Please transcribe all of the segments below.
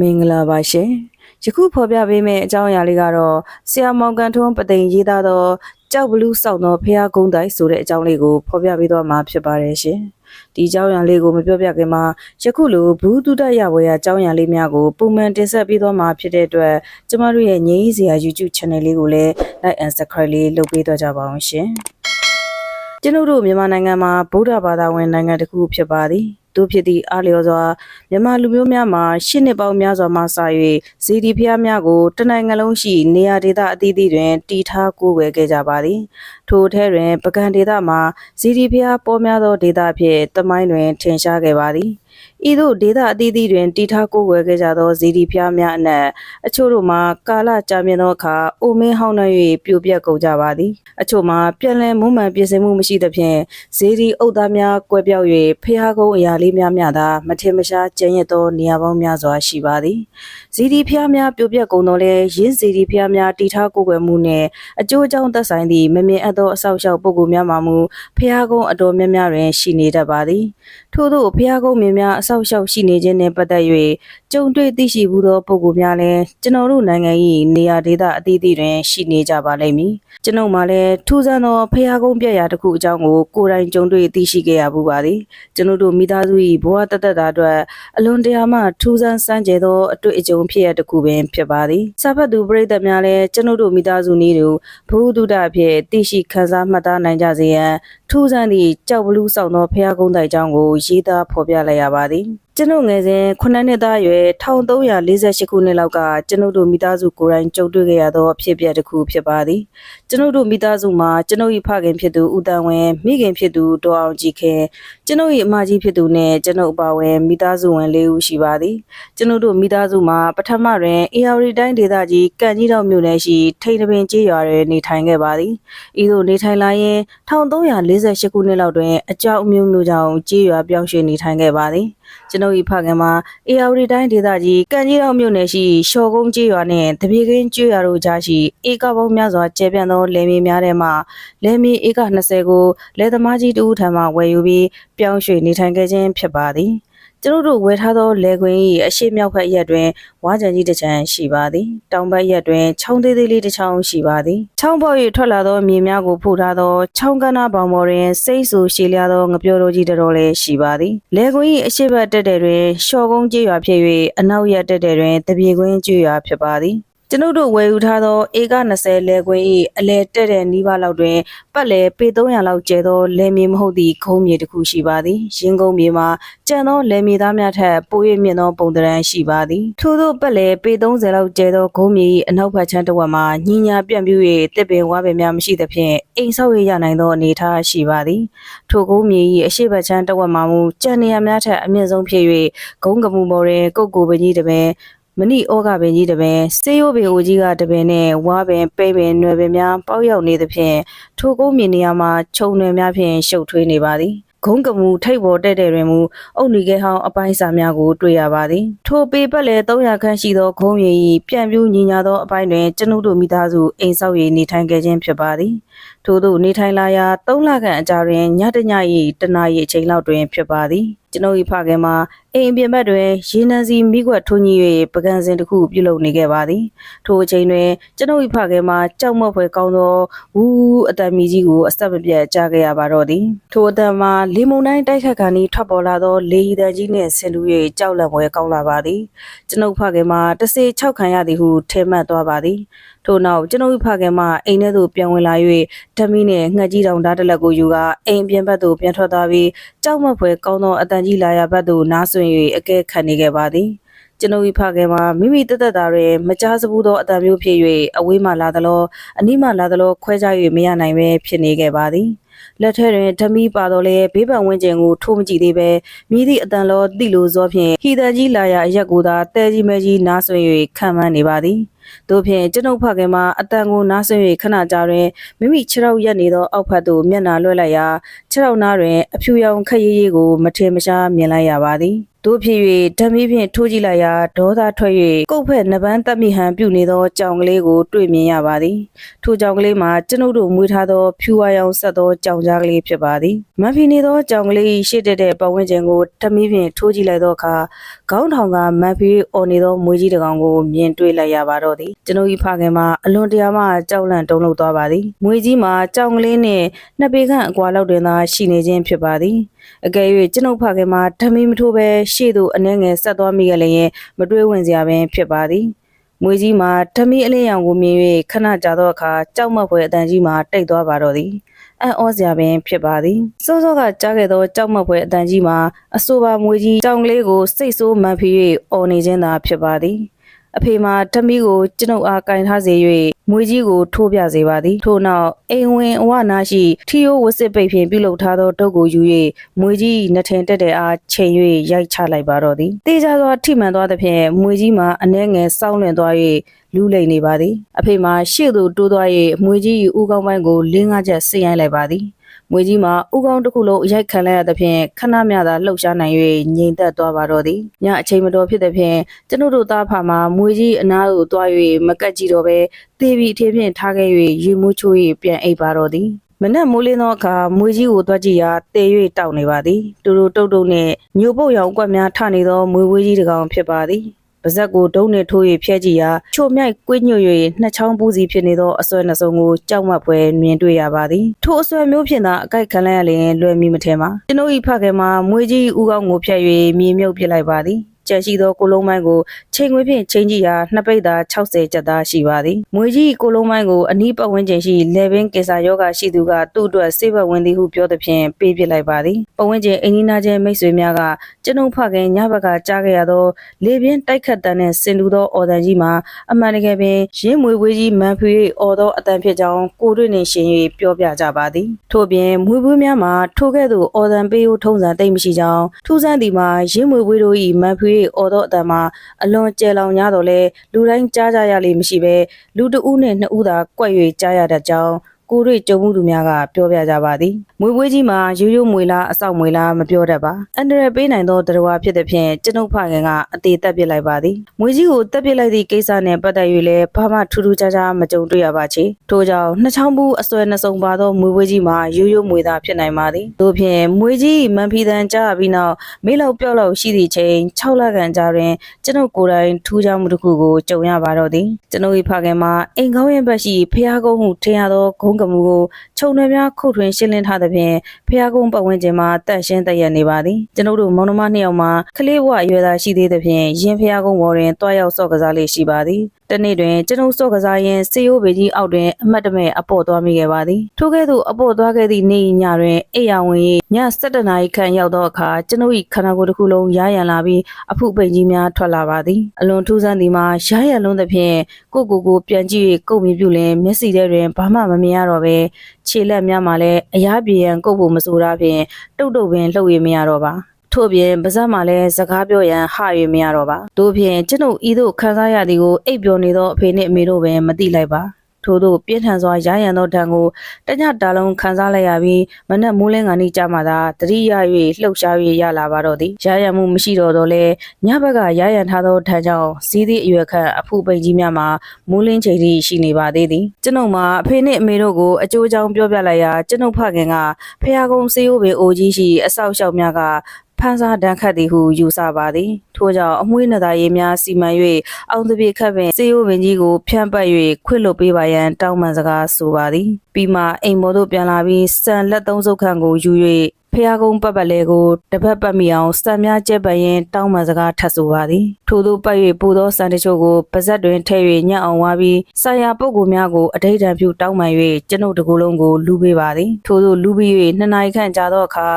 မင်္ဂလာပါရှင်ယခုဖော်ပြပေးမယ့်အကြောင်းအရာလေးကတော့ဆရာမောင်ကန်ထွန်းပသိမ်ရေးသားသောကြောက်ဘလူးစောင့်သောဖះကုန်းတိုင်ဆိုတဲ့အကြောင်းလေးကိုဖော်ပြပေးသွားမှာဖြစ်ပါတယ်ရှင်ဒီအကြောင်းအရာလေးကိုမပြောပြခင်မှာယခုလိုဘူးတုဒရဝေယအကြောင်းအရာလေးများကိုပုံမှန်တင်ဆက်ပေးသွားမှာဖြစ်တဲ့အတွက်ကျမတို့ရဲ့ငြိမ်းစရာ YouTube channel လေးကိုလည်း like and subscribe လေးလုပ်ပေးသွားကြပါအောင်ရှင်ကျွန်ုပ်တို့မြန်မာနိုင်ငံမှာဗုဒ္ဓဘာသာဝင်နိုင်ငံတစ်ခုဖြစ်ပါသည် သူဖြစ်သည့်အားလျော်စွာမြန်မာလူမျိုးများမှာရှစ်နှစ်ပေါင်းများစွာမှစ၍ဇီဒီဖျားများကိုတနိုင်ငံလုံးရှိနေရာဒေသအသီးသီးတွင်တည်ထားကိုးကွယ်ခဲ့ကြပါသည်ထိုထဲတွင်ပကံဒေသမှာဇီဒီဖျားပေါ်များသောဒေသဖြင့်တမိုင်းတွင်ထင်ရှားခဲ့ပါသည် ဤသို့ဒေသအသီးသီးတွင်တည်ထားကိုးကွယ်ခဲ့ကြသောဇီဒီဖျားများအနက်အချို့တို့မှာကာလကြာမြင့်သောအခါအိုမင်းဟောင်းနှံ၍ပြိုပြက်ကုန်ကြပါသည်အချို့မှာပြန်လည်မွမ်းမံပြင်ဆင်မှုမရှိသဖြင့်ဇီဒီအုပ်သားများကွဲပြောက်၍ဖျားကုန်းအရာလေးများများသာမထင်မရှားကျန်ရစ်သောနေရာပေါင်းများစွာရှိပါသည်ဇီဒီဖျားများပြိုပြက်ကုန်သောလဲရင်းဇီဒီဖျားများတည်ထားကိုးကွယ်မှုနှင့်အကျိုးအကြောင်းသက်ဆိုင်သည့်မမြင်အပ်သောအဆောက်အအုံပုဂ္ဂိုလ်များမှမူဖျားကုန်းအတော်များများတွင်ရှိနေတတ်ပါသည်ထို့သောဖျားကုန်းမြင်များအဆောက်အအုံရှိနေခြင်းနှင့်ပတ်သက်၍ကြုံတွေ့သိရှိဘူးသောပုဂ္ဂိုလ်များလည်းကျွန်တော်တို့နိုင်ငံ၏နေရာဒေသအသီးသီးတွင်ရှိနေကြပါလိမ့်မည်ကျွန်ုပ်မှလည်းထူးဆန်းသောဖျားကုန်းပြက်ရာတစ်ခုအကြောင်းကိုကိုယ်တိုင်ကြုံတွေ့သိရှိခဲ့ရဘူးပါသည်ကျွန်တော်တို့မိသားစု၏ဘဝတသက်တာအတွက်အလွန်တရာမှထူးဆန်းစမ်းကြဲသောအတွေ့အကြုံဖြစ်ရတစ်ခုပင်ဖြစ်ပါသည်စာဖတ်သူပရိသတ်များလည်းကျွန်တော်တို့မိသားစုနည်းတူဘုဟုတုဒအဖြစ်သိရှိခန်းစားမှတ်သားနိုင်ကြစေရန် ထူးဆန်းသည့်ကြောက်ဘလူးဆောင်သောဖျားကုန်းတိုင်အကြောင်းကိုရေးသားဖော်ပြလိုက်ရပါသည်ကျွန်ုပ်ငယ်စဉ်9နှစ်သားအရွယ်1348ခုနှစ်လောက်ကကျွန်ုပ်တို့မိသားစုကိုယ်တိုင်ကြုံတွေ့ခဲ့ရသောအဖြစ်အပျက်တစ်ခုဖြစ်ပါသည်ကျွန်ုပ်တို့မိသားစုမှာကျွန်ုပ်၏ဖခင်ဖြစ်သူဦးတန်ဝင်းမိခင်ဖြစ်သူဒေါ်အောင်ကြည်ခင်ကျွန်ုပ်၏အမကြီးဖြစ်သူနဲ့ကျွန်ုပ်အပါဝင်မိသားစုဝင်၄ဦးရှိပါသည်ကျွန်ုပ်တို့မိသားစုမှာပထမတွင်အေယာဝတီတိုင်းဒေသကြီးကံကြီးတော်မြို့နယ်ရှိထိန်တပင်ကျေးရွာတွင်နေထိုင်ခဲ့ပါသည်ဤသို့နေထိုင်လာရင်1348ခုနှစ်လောက်တွင်အကြောင်းအမျိုးမျိုးကြောင့်ကျေးရွာပြောင်းရွှေ့နေထိုင်ခဲ့ပါသည် ကျွန်ုပ်၏ဖခင်မှာအေယာဝတီတိုင်းဒေသကြီးကံကြီးတော်မြို့နယ်ရှိရှော်ကုန်းကျေးရွာနှင့်တပြေကင်းကျေးရွာတို့ကြားရှိဧကပေါင်းများစွာကျယ်ပြန့်သောလယ်မြေများထဲမှလယ်မြေဧက20ကိုလယ်သမားကြီးတဦးထံမှဝယ်ယူပြီးပြောင်းရွှေ့နေထိုင်ခဲ့ခြင်းဖြစ်ပါသည် ကျွန်ုပ်တို့ဝယ်ထားသောလယ်ကွင်း၏အရှိမြောက်ဘက်ရက်တွင်ဝါကြံကြီးတစ်ချမ်းရှိပါသည်တောင်ဘက်ရက်တွင်ချောင်းသေးသေးလေးတစ်ချောင်းရှိပါသည်ချောင်းပေါက်၍ထွက်လာသောမြေများကိုဖို့ထားသောချောင်းကန်းနာပေါင်ပေါ်တွင်စိတ်ဆူရှည်လျားသောငပြောတော်ကြီးတစ်တော်လည်းရှိပါသည်လယ်ကွင်း၏အရှိဘက်တက်တဲ့တွင်ရှော့ကုန်းကျေးရွာဖြစ်၍အနောက်ရက်တက်တဲ့တွင်တပြေကွင်းကျေးရွာဖြစ်ပါသည် ကျွန်ုပ်တို့ဝယ်ယူထားသောဧက20လယ်ကွင်း၏အလဲတက်တဲ့နီးပါးလောက်တွင်ပတ်လည်ပေ300လောက်ကျဲသောလယ်မြေမဟုတ်သည့်ခုံးမြေတစ်ခုရှိပါသည်ရင်းကုန်းမြေမှာကျန်သောလယ်မြေသားများထက်ပို၍မြင့်သောပုံသဏ္ဍာန်ရှိပါသည်ထို့သောပတ်လည်ပေ30လောက်ကျဲသောခုံးမြေ၏အနောက်ဘက်ခြမ်းတစ်ဝက်မှာညင်ညာပြန့်ပြူး၍တစ်ပင်ဝါပင်များမရှိသဖြင့်အိမ်ဆောက်ရရနိုင်သောအနေအထားရှိပါသည်ထိုကုန်းမြေ၏အရှိတ်ခြမ်းတစ်ဝက်မှာမူကြံနေရများထက်အမြင့်ဆုံးဖြစ်၍ဂုံးကမှုပေါ်တွင်ကုတ်ကိုပင်ကြီးတစ်ပင် မဏိဩကပင်ကြီးတပင်စေယိုးပင်အိုကြီးကတပင်နဲ့ဝါပင်ပဲပင်နွယ်ပင်များပေါက်ရောက်နေသဖြင့်ထိုကုန်းမြေနေရာမှာခြုံနွယ်များဖြင့်ရှုပ်ထွေးနေပါသည်ဂုံးကမူထိတ်ပေါ်တဲ့တဲ့တွင်မူအုတ်နီခဲဟောင်းအပိုင်းစာများကိုတွေ့ရပါသည်ထိုပေပတ်လည်း300ခန့်ရှိသောဂုံးရည်၏ပြန်ပြူးညီညာသောအပိုင်းတွင်ကျွန်ုပ်တို့မိသားစုအိမ်ဆောက်ရည်နေထိုင်ခဲ့ခြင်းဖြစ်ပါသည်ထို့သို့နေထိုင်လာရာ3လခန့်အကြာတွင်ညတည၏တနာရီအချိန်လောက်တွင်ဖြစ်ပါသည်ကျွန်ုပ်၏ဖခင်မှာအိမ်အပြင်ဘက်တွင်ရေနံစီမိကွက်ထွန်းကြီး၍ပကံစင်တစ်ခုပြုလုပ်နေခဲ့ပါသည်ထိုအချိန်တွင်ကျွန်ုပ်၏ဖခင်မှာကြောက်မော့ဖွယ်ကောင်းသောဝူးအတန်မီကြီးကိုအဆက်မပြတ်ကြားခဲ့ရပါတော့သည်ထိုအတန်မှာလေမုန်တိုင်းတိုက်ခတ်ခါနီးထွက်ပေါ်လာသောလေဤတန်ကြီးနှင့်ဆင်တူ၍ကြောက်လန့်ဖွယ်ကောင်းလာပါသည်ကျွန်ုပ်ဖခင်မှာတဆေ၆ခံရသည်ဟုထင်မှတ်သွားပါသည်ထို့နောက်ကျွန်ုပ်ဖခင်မှအိမ်ထဲသို့ပြန်ဝင်လာ၍ဓမီနှင့်ငှက်ကြီးတောင်ဓာတ်တလက်ကိုယူကာအိမ်ပြင်ဘက်သို့ပြန်ထွက်သွားပြီးကြောက်မက်ဖွယ်ကောင်းသောအတန်ကြီးလာရာဘက်သို့နားဆွင့်၍အကဲခတ်နေခဲ့ပါသည် ကျွန်ုပ်၏ဖခင်မှာမိမိတသက်တာတွင်မကြားစဘူးသောအတန်မျိုးဖြစ်၍အဝေးမှလာသလိုအနီးမှလာသလိုခွဲခြား၍မရနိုင်ပဲဖြစ်နေခဲ့ပါသည်လက်ထဲတွင်ဓမီပါတော့လေဘေးပံဝင်းကျင်ကိုထိုးမကြည့်သေးပဲမြည်သည့်အတန်လောတိလိုစောဖြင့်ဟီတန်ကြီးလာရအရက်ကိုသာတဲကြီးမဲကြီးနားဆွင့်၍ခံမှန်းနေပါသည်တို့ဖြင့်ကျွန်ုပ်ဖခင်မှာအတန်ကိုနားဆွင့်၍ခဏကြာတွင်မိမိခြေထောက်ရက်နေသောအောက်ဖက်သို့မျက်နှာလွှဲလိုက်ရာခြေထောက်နားတွင်အဖြူရောင်ခက်ရည်ရည်ကိုမထင်မရှားမြင်လိုက်ရပါသည် တို့ဖြစ်၍ဓမီဖြင့်ထိုးကြည့်လိုက်ရာဒေါသထွက်၍ကုတ်ဖက်နှပန်းတက်မိဟန်ပြုနေသောကြောင်ကလေးကိုတွေ့မြင်ရပါသည်ထိုကြောင်ကလေးမှာကျွန်ုပ်တို့မွေးထားသောဖြူဝါရောင်ဆက်သောကြောင်ကြားကလေးဖြစ်ပါသည်မန်ဖီနေသောကြောင်ကလေးရှေ့တက်တဲ့ပတ်ဝန်းကျင်ကိုဓမီဖြင့်ထိုးကြည့်လိုက်သောအခါခေါင်းထောင်ကမန်ဖီအော်နေသောမွေးကြီးတစ်ကောင်ကိုမြင်တွေ့လိုက်ရပါတော့သည်ကျွန်ုပ်၏ဖခင်မှာအလွန်တရာမှကြောက်လန့်တုန်လှုပ်သွားပါသည်မွေးကြီးမှာကြောင်ကလေးနှင့်နှစ်ပေခန့်အကွာလောက်တွင်သာရှိနေခြင်းဖြစ်ပါသည်အကယ်၍ကျွန်ုပ်ဖခင်မှာဓမီမထိုးပဲရှေ့သို့အနှဲငယ်ဆက်သွားမိကြလျင်မတွေးဝင်စရာပင်ဖြစ်ပါသည်မွေကြီးမှာဓမီအလင်းရောင်ကိုမြင်၍ခဏကြာသောအခါကြောက်မက်ဖွယ်အတန်ကြီးမှာတိတ်သွားပါတော့သည်အံ့ဩစရာပင်ဖြစ်ပါသည်စောစောကကြားခဲ့သောကြောက်မက်ဖွယ်အတန်ကြီးမှာအဆိုပါမွေကြီးကြောင်ကလေးကိုစိတ်ဆိုးမှန်ဖီ၍အော်နေခြင်းသာဖြစ်ပါသည် အဖေမှာဓမီကိုကျွန်ုပ်အားကင်ထားစေ၍မွေကြီးကိုထိုးပြစေပါသည်ထို့နောက်အိမ်ဝင်အဝနာရှိထီယိုဝစစ်ပိတ်ဖြင့်ပြုလုပ်ထားသောတုပ်ကိုယူ၍မွေကြီးနှထင်တက်တဲ့အားချိန်၍ရိုက်ချလိုက်ပါတော့သည်တေးကြသောထိမှန်သွားသဖြင့်မွေကြီးမှာအနှဲငယ်စောင်းလွင်သွား၍လူလိမ့်နေပါသည်အဖေမှာရှေ့သို့တိုးသွား၍မွေကြီး၏ဥကောင်းပိုင်းကိုလင်းငါးချက်ဆင်းရိုက်လိုက်ပါသည် မွေကြီးမှာဥကောင်းတစ်ခုလုံးအရိုက်ခံလိုက်ရသဖြင့်ခဏမျှသာလှုပ်ရှားနိုင်၍ငြိမ်သက်သွားပါတော့သည်ညအချိန်မတော်ဖြစ်သဖြင့်ကျွန်ုပ်တို့သားဖာမှာမွေကြီးအနားသို့သွား၍မကက်ကြည့်တော့ပဲတေးပြီးအထင်းဖြင့်ထားခဲ့၍ရေမိုးချိုး၍ပြန်အိပ်ပါတော့သည်မနက်မိုးလင်းသောအခါမွေကြီးကိုတွားကြည့်ရာတေ၍တောက်နေပါသည်တူတူတုတ်တုတ်နှင့်ညိုပုတ်ရောင်အကွက်များထနေသောမွေဝေးကြီးတစ်ကောင်ဖြစ်ပါသည် ပါဇက်ကိုဒုံးနဲ့ထိုး၍ဖျက်ကြည့်ရာချိုမြိုက်ကွေးညွတ်၍နှစ်ချောင်းပူးစီဖြစ်နေသောအစွဲနှစုံကိုကြောက်မက်ပွဲမြင်တွေ့ရပါသည်ထိုအစွဲမျိုးဖြင့်သာအကြိုက်ခံလိုက်ရလျင်လွယ်မီမထဲပါကျွန်ုပ်၏ဖခင်မှာမွေကြီးဥကောင်းကိုဖျက်၍မြေမြုပ်ပစ်လိုက်ပါသည် ကျန်ရှိသောကိုလုံးမိုင်းကိုချိန်ခွေဖြင့်ချိန်ကြည့်ရာနှစ်ပိတ်သာ60ကျပ်သားရှိပါသည်။မွေကြီးကိုလုံးမိုင်းကိုအနီးပတ်ဝန်းကျင်ရှိလေဘင်းကေစာယောဂရှိသူကသူ့အတွက်စေဘဝင်သည်ဟုပြောသဖြင့်ပေးပစ်လိုက်ပါသည်။ပတ်ဝန်းကျင်အင်းနီနာချင်းမိတ်ဆွေများကကျွန်ုပ်ဖခင်ညဘက်ကကြားခဲ့ရသောလေပြင်းတိုက်ခတ်တန်းနဲ့ဆင်တူသောအော်တန်ကြီးမှာအမှန်တကယ်ပင်ရင်းမွေဝေးကြီးမန်ဖူ၍အော်သောအတန်ဖြစ်ကြောင်းကိုတွေ့နေရှင်၍ပြောပြကြပါသည်။ထို့ပြင်မွေပွေးများမှာထိုကဲ့သို့အော်တန်ပေးဟုထုံးစံတိတ်မရှိကြောင်းထူးဆန်းသည်မှာရင်းမွေဝေးတို့၏မန်ဖူ၍အော်သောအတန်မှာအလွန်ကျယ်လောင်ကြတော့လဲလူတိုင်းကြားကြရလိမ့်မရှိပဲလူတဦးနဲ့နှစ်ဦးသာကွက်၍ကြားရတတ်ကြောင်း ကိုတွေ့ကြုံမှုသူများကပြောပြကြပါသည်မွေပွေးကြီးမှာရိုးရိုးမွေလားအဆောက်မွေလားမပြောတတ်ပါအန်ဒရယ်ပေးနိုင်သောတရားဖြစ်တဲ့ဖြင့်ကျွန်ုပ်ဖခင်ကအသေးတက်ပစ်လိုက်ပါသည်မွေကြီးကိုတက်ပစ်လိုက်သည့်ကိစ္စနှင့်ပတ်သက်၍လည်းဘာမှထူးထူးခြားခြားမကြုံတွေ့ရပါချေထို့ကြောင့်နှစ်ချောင်းဘူးအစွဲနှစ်စုံပါသောမွေပွေးကြီးမှာရိုးရိုးမွေသားဖြစ်နိုင်ပါသည်တို့ဖြင့်မွေကြီးမန်ဖီတန်ကြားပြီးနောက်မေးလောက်ပြောက်လောက်ရှိသည့်ချိန်6လခန့်ကြာတွင်ကျွန်ုပ်ကိုယ်တိုင်ထူးခြားမှုတစ်ခုကိုကြုံရပါတော့သည်ကျွန်ုပ်၏ဖခင်မှာအိမ်ကောင်းရင်ဘက်ရှိဖျားကုန်းဟုထင်ရသောဂုံးကမှုကို ခြုံနှွယ်များခုတ်ထွင်းရှင်းလင်းထားသဖြင့်ဖျားကုန်းပတ်ဝန်းကျင်မှာတန့်ရှင်းတည့်ရနေပါသည်ကျွန်ုပ်တို့မောင်နှမနှစ်ယောက်မှာကလေးဘဝအရွယ်သားရှိသေးသဖြင့်ရင်ဖျားကုန်းပေါ်တွင်တွားရောက်ဆော့ကစားလေးရှိပါသည်တနေ့တွင်ကျွန်ုပ်စော့ကစားရင်းစေယိုးပေကြီးအောက်တွင်အမတ်တမဲ့အပေါ့သွားမိခဲ့ပါသည်ထို့ကဲ့သို့အပေါ့သွားခဲ့သည့်နေ့ညတွင်အိယာဝင်၍ည7နာရီခန့်ရောက်သောအခါကျွန်ုပ်၏ခန္ဓာကိုယ်တစ်ခုလုံးရားရန်လာပြီးအဖုပိန်ကြီးများထွက်လာပါသည်အလွန်ထူးဆန်းသည်မှာရားရန်လုံးသဖြင့်ကိုကိုကိုပြန်ကြည့်၍ကုတ်မြပြုလင်မျက်စိထဲတွင်ဘာမှမမြင်ရတော့ပဲခြေလက်များမှလည်းအရားပြေရန်ကုတ်ဖို့မဆိုတာဖြင့်တုတ်တုတ်ပင်လှုပ်ရမရတော့ပါထို့ပြင်ပါဇက်မှာလည်းစကားပြောရန်ဟ၍မရတော့ပါတို့ဖြင့်ကျွန်ုပ်ဤသို့ခံစားရသည်ကိုအိပ်ပျော်နေသောအဖေနှင့်အမေတို့ပင်မသိလိုက်ပါ ထို့သောပြင်းထန်စွာရရန်သောဓာတ်ကိုတညတာလုံးခံစားလိုက်ရပြီးမနက်မိုးလင်းကနေကြမှသာတတိယ၍လှုပ်ရှား၍ရလာပါတော့သည်ရရန်မှုမရှိတော့တော့လဲညဘက်ကရရန်ထားသောဓာတ်ကြောင့်စီးသည့်အရွယ်ခန့်အဖူပိန်ကြီးများမှာမိုးလင်းချိန်ထိရှိနေပါသေးသည်ကျွန်ုပ်မှာအဖေနှင့်အမေတို့ကိုအကျိုးကြောင့်ပြောပြလိုက်ရာကျွန်ုပ်ဖခင်ကဖះကုန်းစေးရိုးပင်အိုကြီးရှိအဆောက်အအုံများက ဖန်စားတန်းခတ်သည်ဟုယူဆပါသည်ထို့ကြောင့်အမွှေးနသားရေးများစီမံ၍အောင်တပြေခတ်ပင်စေယိုပင်ကြီးကိုဖြန့်ပတ်၍ခွင့်လွတ်ပေးပါရန်တောင်းပန်စကားဆိုပါသည်ပြီးမှအိမ်မော်သို့ပြန်လာပြီးစံလက်သုံးစုပ်ခန့်ကိုယူ၍ ဖះကုန်းပတ်ပတ်လဲကိုတပတ်ပတ်မိအောင်စံများကျက်ပရင်တောင်းပန်စကားထပ်ဆိုပါသည်ထို့သောပတ်၍ပူသောစံတချို့ကိုပါဇက်တွင်ထည့်၍ညှက်အောင်ဝါပြီးဆာယာပုတ်ကိုများကိုအထိတ်တံပြုတောင်းပန်၍ကျွန်ုပ်တကူလုံးကိုလူပေးပါသည်ထို့သောလူပြီး၍နှစ်နာရီခန့်ကြာသောအခါ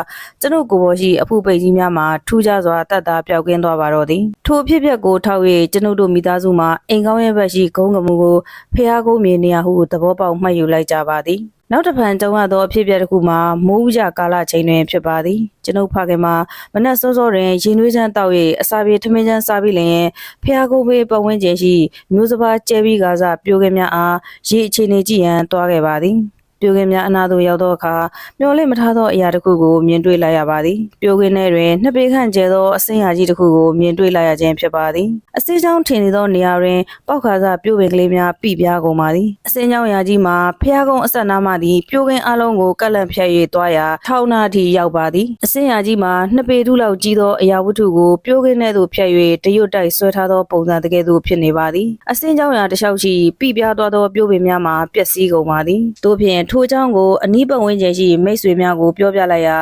ကျွန်ုပ်ကိုယ်ပေါ်ရှိအဖုပိတ်ကြီးများမှာထူးခြားစွာတတ်တာပျောက်ကင်းသွားပါတော့သည်ထိုအဖြစ်အပျက်ကိုထောက်၍ကျွန်ုပ်တို့မိသားစုမှာအိမ်ကောင်းရဲ့ဘက်ရှိဂုံးကမှုကိုဖះကုန်းမြေနေရာဟုသဘောပေါက်မှတ်ယူလိုက်ကြပါသည် နောက်တစ်ဖန်ကြုံရသောအဖြစ်အပျက်တစ်ခုမှာမိုးဥကြကာလချိန်တွင်ဖြစ်ပါသည်ကျွန်ုပ်ဖခင်မှာမနက်စောစောတွင်ရင်နွေးချမ်းတောက်၍အစာပြေထမင်းချမ်းစားပြီးလျင်ဖျားကုန်းဘေးပတ်ဝန်းကျင်ရှိမျိုးစပါးကျဲပြီးကားစားပြိုကင်းများအားရေအခြေအနေကြည့်ရန်တွားခဲ့ပါသည် ပြပြိုကင်းများအနာသို့ရောက်သောအခါမျောလင့်မထားသောအရာတစ်ခုကိုမြင်တွေ့လိုက်ရပါသည်ပြိုကင်းထဲတွင်နှစ်ပေခန့်ကျဲသောအစင်းရာကြီးတစ်ခုကိုမြင်တွေ့လိုက်ရခြင်းဖြစ်ပါသည်အစင်းချောင်းထင်နေသောနေရာတွင်ပေါက်ခါစားပြိုပင်ကလေးများပြပြားကုန်ပါသည်အစင်းချောင်းရာကြီးမှာဖျားကုန်းအဆက်နားမှသည်ပြိုကင်းအလုံးကိုကက်လန့်ဖြတ်၍သွားရာထောင်းနာထိရောက်ပါသည်အစင်းရာကြီးမှာနှစ်ပေထုလောက်ကြီးသောအရာဝတ္ထုကိုပြိုကင်းထဲသို့ဖြတ်၍တရွတ်တိုက်ဆွဲထားသောပုံစံတကယ်သို့ဖြစ်နေပါသည်အစင်းချောင်းရာတစ်လျှောက်ရှိပြပြားသွားသောပြိုပင်များမှာပျက်စီးကုန်ပါသည်တို့ဖြင့်ထိုချောင်းကိုအနီးပတ်ဝန်းကျင်ရှိမိတ်ဆွေများကိုပြောပြလိုက်ရာ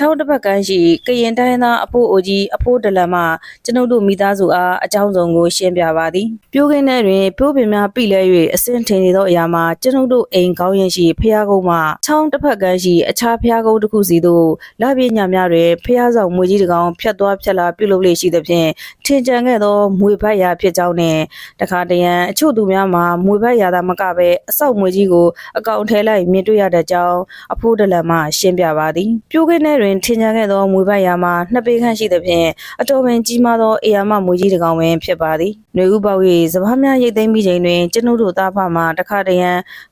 ချောင်းတစ်ဖက်ကမ်းရှိကရင်တိုင်းသားအဖိုးအိုကြီးအဖိုးဒလန်မှကျွန်ုပ်တို့မိသားစုအားအကြောင်းစုံကိုရှင်းပြပါသည်ပြိုကင်းထဲတွင်ပြိုပင်များပြိလဲ၍အစင်းထင်နေသောအရာမှာကျွန်ုပ်တို့အိမ်ကောင်းရင်ရှိဖျားကုန်းမှချောင်းတစ်ဖက်ကမ်းရှိအခြားဖျားကုန်းတစ်ခုစီသို့လာပြညများတွင်ဖျားဆောင်မွေကြီးတစ်ကောင်ဖြတ်သွားဖြတ်လာပြုလုပ်လေရှိသဖြင့်ထင်ကြံခဲ့သောမွေဘတ်ရာဖြစ်ကြောင်းနှင့်တခါတရံအချို့သူများမှာမွေဘတ်ရာသာမကဘဲအဆောက်မွေကြီးကိုအကောင်ထဲလိုက်မြင်တွေ့ရတဲ့ကြောင်းအဖိုးဒလန်မှရှင်းပြပါသည်ပြိုကင်းထဲတွင်ထင်ကြံခဲ့သောမွေဘတ်ရာမှာနှစ်ပေခန့်ရှိသဖြင့်အတော်ပင်ကြီးမားသောအေယာမမွေကြီးတစ်ကောင်ပင်ဖြစ်ပါသည်ຫນွေဥပေါ၍စပားများရိတ်သိမ်းပြီးချိန်တွင်ကျွန်ုပ်တို့သားဖမှတခါတရံ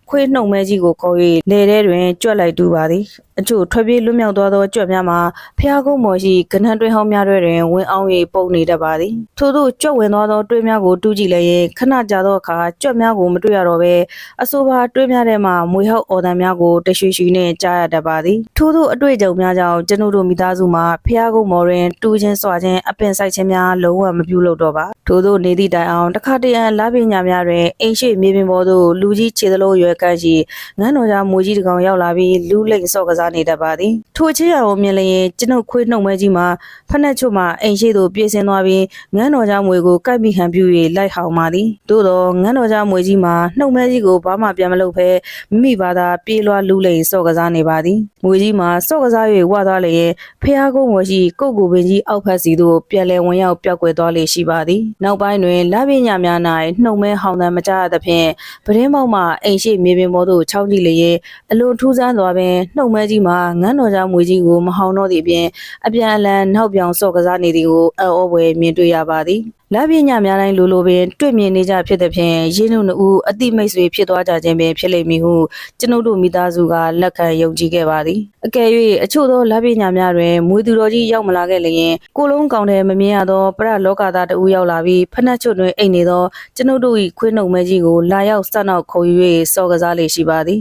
ခွေးနှုတ်မဲကြီးကိုခေါ်၍လေထဲတွင်ကြွက်လိုက်တူပါသည်အချို့ထွက်ပြေးလွတ်မြောက်သွားသောကြွက်များမှာဖျားကုန်းမော်ရှိကနန်းတွင်ဟောင်းများတွင်ဝင်အောင်၍ပုံနေတတ်ပါသည်ထို့သောကြွက်ဝင်သွားသောတွင်းများကိုတူးကြည့်လျင်ခဏကြာသောအခါကြွက်များကိုမတွေ့ရတော့ဘဲအဆိုပါတွင်းများထဲမှမွေဟောက်အော်တန်များကိုတရွှေရွှေနှင့်ကြားရတတ်ပါသည်ထို့သောအတွေ့အကြုံများကြောင့်ကျွန်ုပ်တို့မိသားစုမှာဖျားကုန်းမော်တွင်တူးချင်းစွာချင်းအပင်ဆိုင်ခြင်းများလုံးဝမပြုလုပ်တော့ပါထို့သောနေသည့်တိုင်အောင်တခါတရံလာပညာများတွင်အိမ်ရှိမြေပြင်ပေါ်သို့လူကြီးခြေသလုံးရွယ်ကန့်ရှိငန်းတော်ကြားမူကြီးတစ်ကောင်ရောက်လာပြီးလူလိမ့်ဆော့ကစားနေတတ်ပါသည်ထိုချေရကိုမြင်လျင်ကျွန်ုပ်ခွေးနှုတ်မဲကြီးမှာဖက်နှက်ချွတ်မှအိမ်ရှိသို့ပြေးဆင်းသွားပြီးငန်းတော်ကြားမွေကိုကိုက်မိခံပြူ၍လိုက်ဟောင်ပါသည်သို့သောငန်းတော်ကြားမွေကြီးမှာနှုတ်မဲကြီးကိုဘာမှပြန်မလုပ်ဘဲမိမိဘာသာပြေးလွှားလူလိမ့်ဆော့ကစားနေပါသည်မွေကြီးမှာဆော့ကစား၍ဝသွားလျင်ဖះကုန်းပေါ်ရှိကုတ်ကိုပင်ကြီးအောက်ဖက်စီသို့ပြန်လည်ဝင်ရောက်ပြောက်ကွယ်သွားလေရှိပါသည်နောက်ပိုင်းတွင်လပညာများ၌နှုတ်မဲဟောင်တံမကြရသဖြင့်ပရင်းမောက်မှအိမ်ရှိမြေပြင်ပေါ်သို့ချောင်းကြည့်လျင်အလွန်ထူးဆန်းစွာပင်နှုတ်မဲကြီးမှာငန်းတော်ကြားမွေကြီးကိုမဟောင်တော့သည့်အပြင်အပြန်အလှန်နောက်ပြောင်ဆော့ကစားနေသည်ကိုအံ့ဩဖွယ်မြင်တွေ့ရပါသည်လပညာများတိုင်းလိုလိုပင်တွေ့မြင်နေကြဖြစ်သည်ဖြင့်ရင်းနှုတ်နှစ်ဦးအတိမိတ်ဆွေဖြစ်သွားကြခြင်းပင်ဖြစ်လိမ့်မည်ဟုကျွန်ုပ်တို့မိသားစုကလက်ခံယုံကြည်ခဲ့ပါသည်အကယ်၍အချို့သောလပညာများတွင်မွေသူတော်ကြီးရောက်မလာခဲ့လျင်ကိုလုံးကောင်တယ်မမြင်ရသောပရလောကသားတဦးရောက်လာပြီးဖနှက်ချွတ်တွင်အိတ်နေသောကျွန်ုပ်တို့၏ခွေးနှုတ်မဲကြီးကိုလာရောက်စနောက်ခုံယူ၍စော်ကစားလေရှိပါသည်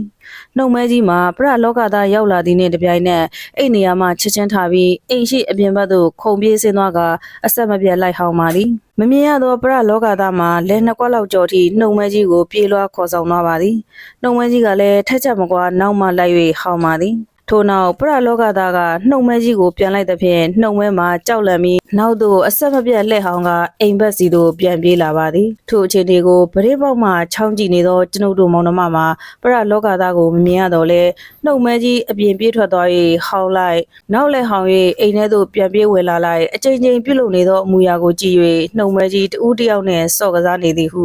နှုတ်မဲကြီးမှာပရလောကသားရောက်လာသည်နှင့်တပြိုင်နက်အိတ်နေရာမှချက်ချင်းထားပြီးအိမ်ရှိအပြင်ဘက်သို့ခုံပြေးဆင်းသွားကအဆက်မပြတ်လိုက်ဟောင်းပါသည်မမြင်ရသောပရလောကသားမှာလဲနှစ်ကွက်လောက်ကြော်ထိနှုတ်မဲကြီးကိုပြေးလွှားခေါ်ဆောင်သွားပါသည်နှုတ်မဲကြီးကလည်းထက်ချက်မကွာနောက်မှလိုက်၍ဟောင်းပါသည် ထို့နောက်ပရလောကသားကနှုတ်မဲကြီးကိုပြန်လိုက်သဖြင့်နှုတ်မဲမှာကြောက်လန့်ပြီးနောက်သို့အဆက်မပြတ်လှည့်ဟောင်းကအိမ်ဘက်စီသို့ပြန်ပြေးလာပါသည်ထို့အခြေအနေကိုပရိပေါက်မှချောင်းကြည့်နေသောကျွန်ုပ်တို့မောင်နှမမှာပရလောကသားကိုမမြင်ရတော့လဲနှုတ်မဲကြီးအပြင်ပြေးထွက်သွား၍ဟောင်းလိုက်နောက်လဲဟောင်း၍အိမ်ထဲသို့ပြန်ပြေးဝင်လာလိုက်အချိန်ချင်းပြုတ်လုံနေသောအမူအရာကိုကြည့်၍နှုတ်မဲကြီးတူးတယောက်နှင့်စော့ကစားနေသည်ဟု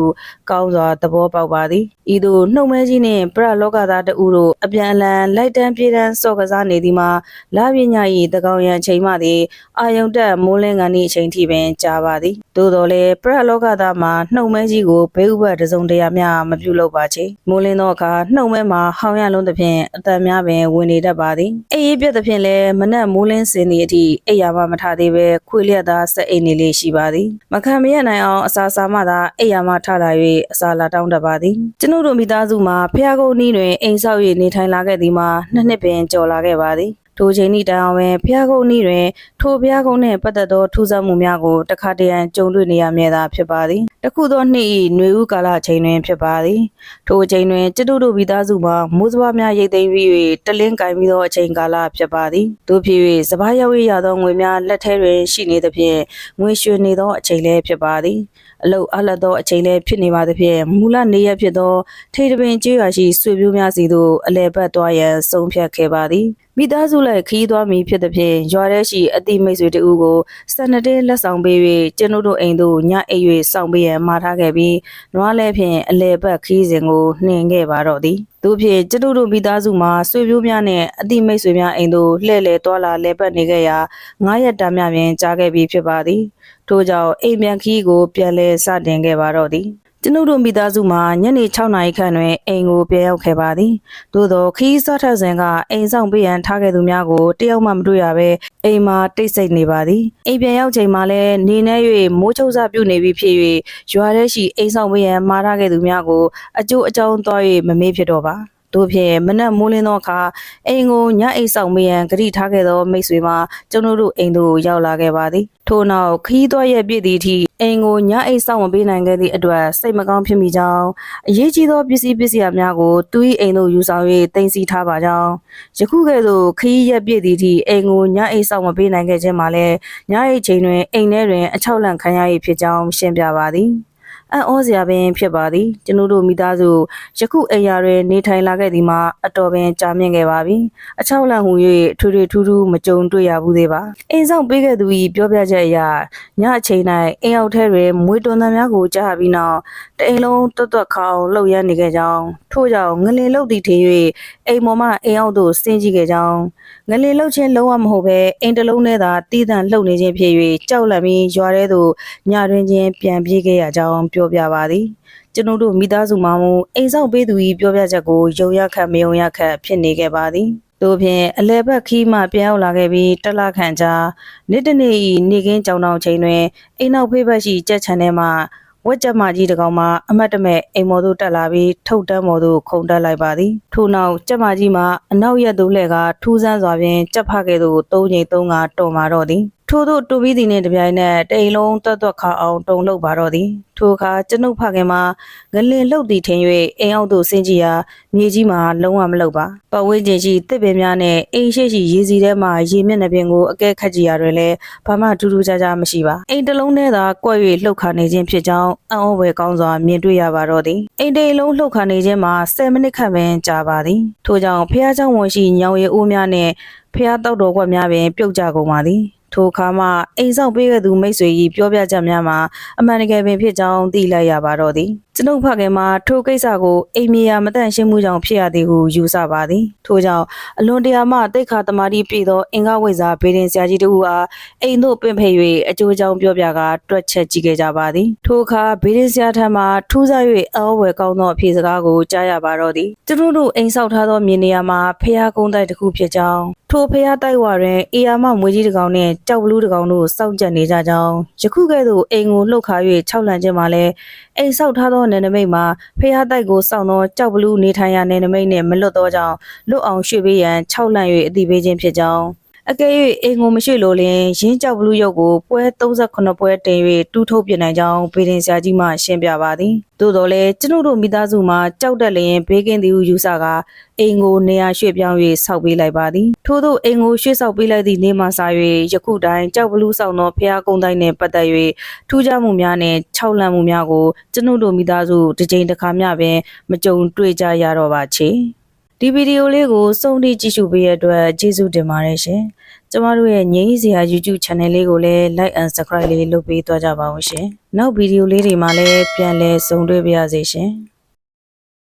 ကောင်းစွာသဘောပေါက်ပါသည်ဤသို့နှုတ်မဲကြီးနှင့်ပရလောကသားတူတို့အပြန်အလှန်လိုက်တန်းပြေးတန်းစော့ကစားနေသည်မှာလာပညာ၏တကောင်ရန်ချိန်မှသည်အာယုံတက်မိုးလင်းကန်၏အချိန်ထိပင်ကြာပါသည်သို့တော်လည်းပရလောကသားမှာနှုတ်မဲကြီးကိုဘေးဥပတ်တစ်စုံတရာမျှမပြုလုပ်ပါချေမိုးလင်းသောအခါနှုတ်မဲမှာဟောင်းရလုံးသဖြင့်အတန်များပင်ဝင်နေတတ်ပါသည်အေးအေးပြက်သဖြင့်လည်းမနက်မိုးလင်းစင်သည့်အထိအိယာမမထသေးပဲခွေလျက်သားစက်အိတ်နေလေးရှိပါသည်မခံမရနိုင်အောင်အစာစာမှသာအိယာမထလာ၍အစာလာတောင်းတတ်ပါသည်ကျွန်ုပ်တို့မိသားစုမှာဖျားကုန်းနီးတွင်အိမ်ဆောက်၍နေထိုင်လာခဲ့သည်မှာနှစ်နှစ်ပင်ကျော်လာခဲ့ပါသည်ထိုချိန်ဤတိုင်အောင်ပင်ဖျားကုန်းဤတွင်ထိုဖျားကုန်းနှင့်ပတ်သက်သောထူးဆန်းမှုများကိုတခါတရံကြုံတွေ့နေရမည်သာဖြစ်ပါသည်တခုသောနှစ်၏ຫນွေဥကာလချိန်တွင်ဖြစ်ပါသည်ထိုချိန်တွင်ကျတုတို့မိသားစုမှာမိုးစဘာများရိတ်သိမ်းပြီး၍တလင်းကင်ပြီးသောအချိန်ကာလဖြစ်ပါသည်တို့ဖြစ်၍စဘာရောက်ရသောငွေများလက်ထဲတွင်ရှိနေသဖြင့်ငွေရွှေနေသောအချိန်လည်းဖြစ်ပါသည် အလုတ်အလတ်သောအချိန်လည်းဖြစ်နေပါသဖြင့်မူလနေရဖြစ်သောထိတပင်ကျွေးရရှိဆွေမျိုးများစီသို့အလဲပတ်သွားရန်ဆုံးဖြတ်ခဲ့ပါသည်မိသားစုလိုက်ခီးသွားမည်ဖြစ်သည်ဖြင့်ရွာထဲရှိအတိမိတ်ဆွေတဦးကိုစနတင်းလက်ဆောင်ပေး၍ကျွန်ုပ်တို့အိမ်သို့ညအိပ်၍စောင့်ပေးရန်မှာထားခဲ့ပြီးနွားလဲဖြင့်အလဲပတ်ခီးစဉ်ကိုနှင်ခဲ့ပါတော့သည်တို့ဖြင့်ကျွန်ုပ်တို့မိသားစုမှာဆွေမျိုးများနဲ့အတိမိတ်ဆွေများအိမ်သို့လှည့်လည်သွားလာလဲပတ်နေခဲ့ရာ9ရက်တာမြပြင်ကြားခဲ့ပြီးဖြစ်ပါသည် ထို့ကြောင့်အိမ်ပြန်ခီးကိုပြန်လဲစတင်ခဲ့ပါတော့သည်ကျွန်ုပ်တို့မိသားစုမှာညနေ6နာရီခန့်တွင်အိမ်ကိုပြန်ရောက်ခဲ့ပါသည်သို့သောခီးစားထက်စဉ်ကအိမ်ဆောင်ပေးရန်ထားခဲ့သူများကိုတယောက်မှမတွေ့ရဘဲအိမ်မှာတိတ်ဆိတ်နေပါသည်အိမ်ပြန်ရောက်ချိန်မှာလည်းနေနေ၍မိုးချုပ်စပြုနေပြီဖြစ်၍ရွာထဲရှိအိမ်ဆောင်ပေးရန်မှာထားခဲ့သူများကိုအကျိုးအကြောင်းသွား၍မမေ့ဖြစ်တော့ပါ တို့ဖြင့်မနက်မိုးလင်းသောအခါအိမ်ကိုညအိမ်ဆောင်မရန်ဂရိထားခဲ့သောမိတ်ဆွေမှာကျွန်တို့တို့အိမ်သို့ရောက်လာခဲ့ပါသည်ထို့နောက်ခီးသွားရဲ့ပြည့်သည့်အထိအိမ်ကိုညအိမ်ဆောင်မပေးနိုင်ခဲ့သည့်အတွက်စိတ်မကောင်းဖြစ်မိကြောင်းအရေးကြီးသောပစ္စည်းပစ္စည်းများကိုသူ၏အိမ်သို့ယူဆောင်၍တင်စီထားပါကြောင်းယခုကဲ့သို့ခီးရဲ့ပြည့်သည့်အထိအိမ်ကိုညအိမ်ဆောင်မပေးနိုင်ခဲ့ခြင်းမှာလည်းညအိမ်ချိန်တွင်အိမ်ထဲတွင်အချောက်လန့်ခံရ၏ဖြစ်ကြောင်းရှင်းပြပါသည် အံ့ဩစရာပင်ဖြစ်ပါသည်ကျွန်ုပ်တို့မိသားစုယခုအိမ်ယာတွင်နေထိုင်လာခဲ့သည်မှာအတော်ပင်ကြာမြင့်ခဲ့ပါပြီအချောက်လန့်ဟူ၍ထွေထွေထူးထူးမကြုံတွေ့ရဘူးသေးပါအိမ်ဆောင်ပေးခဲ့သူ၏ပြောပြချက်အရညအချိန်၌အိမ်အောက်ထဲတွင်မွေတွန်သံများကိုကြားရပြီးနောက်တအိမ်လုံးတွတ်တွတ်ခေါအောင်လှုပ်ရမ်းနေခဲ့ကြောင်းထို့ကြောင့်ငလင်လှုပ်သည့်ထင်၍အိမ်ပေါ်မှအိမ်အောက်သို့ဆင်းကြည့်ခဲ့ကြောင်းငလင်လှုပ်ခြင်းလုံးဝမဟုတ်ဘဲအိမ်တစ်လုံးထဲသာတည်တံ့လှုပ်နေခြင်းဖြစ်၍ကြောက်လန့်ပြီးရွာထဲသို့ညတွင်ချင်းပြန်ပြေးခဲ့ရကြောင်းပြောပြပါသည်ကျွန်ုပ်တို့မိသားစုမှမူအိမ်ဆောင်ပေးသူ၏ပြောပြချက်ကိုယုံရခတ်မယုံရခတ်ဖြစ်နေခဲ့ပါသည်တို့ဖြင့်အလဲဘက်ခီးမှပြန်ရောက်လာခဲ့ပြီးတက်လာခန့်ကြာနေ့တစ်နေ့၏နေကင်းကြောင်တောင်ချိန်တွင်အိမ်နောက်ဖေးဘက်ရှိကြက်ချန်ထဲမှဝက်ကြက်မကြီးတစ်ကောင်မှအမတ်တမဲ့အိမ်မော်သို့တက်လာပြီးထုတ်တန်းမော်သို့ခုန်တက်လိုက်ပါသည်ထို့နောက်ကြက်မကြီးမှအနောက်ရက်သို့လှည့်ကထူးဆန်းစွာဖြင့်ကြက်ဖခဲ့သို့သုံးချိန်သုံးကတော်မာတော့သည် ထို့သို့တူပြီးသည်နှင့်တပြိုင်နက်တိမ်လုံးတွတ်တွတ်ခါအောင်တုံလှုပ်ပါတော့သည်ထိုအခါကျွန်ုပ်ဖခင်မှာငလင်လှုပ်သည်ထင်၍အိမ်အောက်သို့ဆင်းကြည့်ရာမြေကြီးမှာလုံးဝမလှုပ်ပါပတ်ဝန်းကျင်ရှိတစ်ပင်များနဲ့အိမ်ရှိရှိရေစီထဲမှာရေမျက်နှာပြင်ကိုအကဲခတ်ကြည့်ရတွင်လည်းဘာမှထူးထူးခြားခြားမရှိပါအိမ်တစ်လုံးထဲသာကွက်၍လှုပ်ခါနေခြင်းဖြစ်ကြောင်းအံ့ဩဖွယ်ကောင်းစွာမြင်တွေ့ရပါတော့သည်အိမ်တိမ်လုံးလှုပ်ခါနေခြင်းမှာ10မိနစ်ခန့်ပင်ကြာပါသည်ထို့ကြောင့်ဖះเจ้าဝန်ရှိညောင်ရည်အိုးများနဲ့ဖះတောက်တော်ကွက်များပင်ပြုတ်ကြကုန်ပါသည် ထိုအခါမှအိမ်ဆောင်ပေးခဲ့သူမိတ်ဆွေ၏ပြောပြချက်များမှာအမှန်တကယ်ပင်ဖြစ်ကြောင်းသိလိုက်ရပါတော့သည်ကျွန်ုပ်ဖခင်မှာထိုကိစ္စကိုအိမ်မြေယာမတန့်ရှင်းမှုကြောင့်ဖြစ်ရသည်ဟုယူဆပါသည်ထို့ကြောင့်အလွန်တရာမှတိတ်ခါတမာတိပြည်သောအင်္ဂဝိဇ္ဇာဘေဒင်ဆရာကြီးတို့အားအိမ်သို့ပင့်ဖိတ်၍အကျိုးကြောင့်ပြောပြကာတွက်ချက်ကြည့်ခဲ့ကြပါသည်ထိုအခါဘေဒင်ဆရာထံမှထူးဆန်း၍အောဝယ်ကောင်းသောအဖြေစကားကိုကြားရပါတော့သည်သူတို့တို့အိမ်ဆောက်ထားသောမြေနေရာမှာဖျားကုန်းတိုက်တစ်ခုဖြစ်ကြောင်းထိုဖျားတိုက်ဝါတွင်အေယာမမွေကြီးတစ်ကောင်နှင့်ကြောက်ဘလူးတစ်ကောင်တို့စောင့်ကြပ်နေကြကြောင်းယခုကဲ့သို့အိမ်ကိုလှုပ်ခါ၍ခြောက်လန့်ခြင်းမှာလည်းအိမ်ဆောက်ထားသောနယ်နိမိတ်မှာဖျားတိုက်ကိုစောင့်သောကြောက်ဘလူးနေထိုင်ရာနယ်နိမိတ်နှင့်မလွတ်သောကြောင့်လွတ်အောင်ရွှေ့ပေးရန်ခြောက်လန့်၍အတိပေးခြင်းဖြစ်ကြောင်း အကယ်၍အိမ်ကိုမရှိလို့လင်ရင်းကြောက်ဘလူးရုပ်ကိုပွဲ38ပွဲတင်၍တူးထုတ်ပြနိုင်ကြောင်းဗေဒင်ဆရာကြီးမှရှင်းပြပါသည်သို့တော်လည်းကျွန်ုပ်တို့မိသားစုမှာကြောက်တက်လျင်ဘေးကင်းသည်ဟုယူဆကာအိမ်ကိုနေရာရွှေ့ပြောင်း၍ဆောက်ပေးလိုက်ပါသည်ထို့သောအိမ်ကိုရွှေ့ဆောက်ပေးလိုက်သည့်နေ့မှစ၍ယခုတိုင်ကြောက်ဘလူးဆောင်သောဖျားကုန်းတိုင်းနှင့်ပတ်သက်၍ထူးခြားမှုများနှင့်ခြောက်လန့်မှုများကိုကျွန်ုပ်တို့မိသားစုတစ်ကြိမ်တစ်ခါမျှပင်မကြုံတွေ့ကြရတော့ပါချေ ဒီဗီဒီယိုလေးကိုစုံထိကြည့်ရှုပေးရတဲ့အတွက်ကျေးဇူးတင်ပါတယ်ရှင်ကျမတို့ရဲ့ငိမ့်စရာ YouTube Channel လေးကိုလည်း Like and Subscribe လေးလုပ်ပေးသွားကြပါဦးရှင်နောက်ဗီဒီယိုလေးတွေမှာလည်းပြန်လည်ဆုံတွေ့ပါရစေရှင်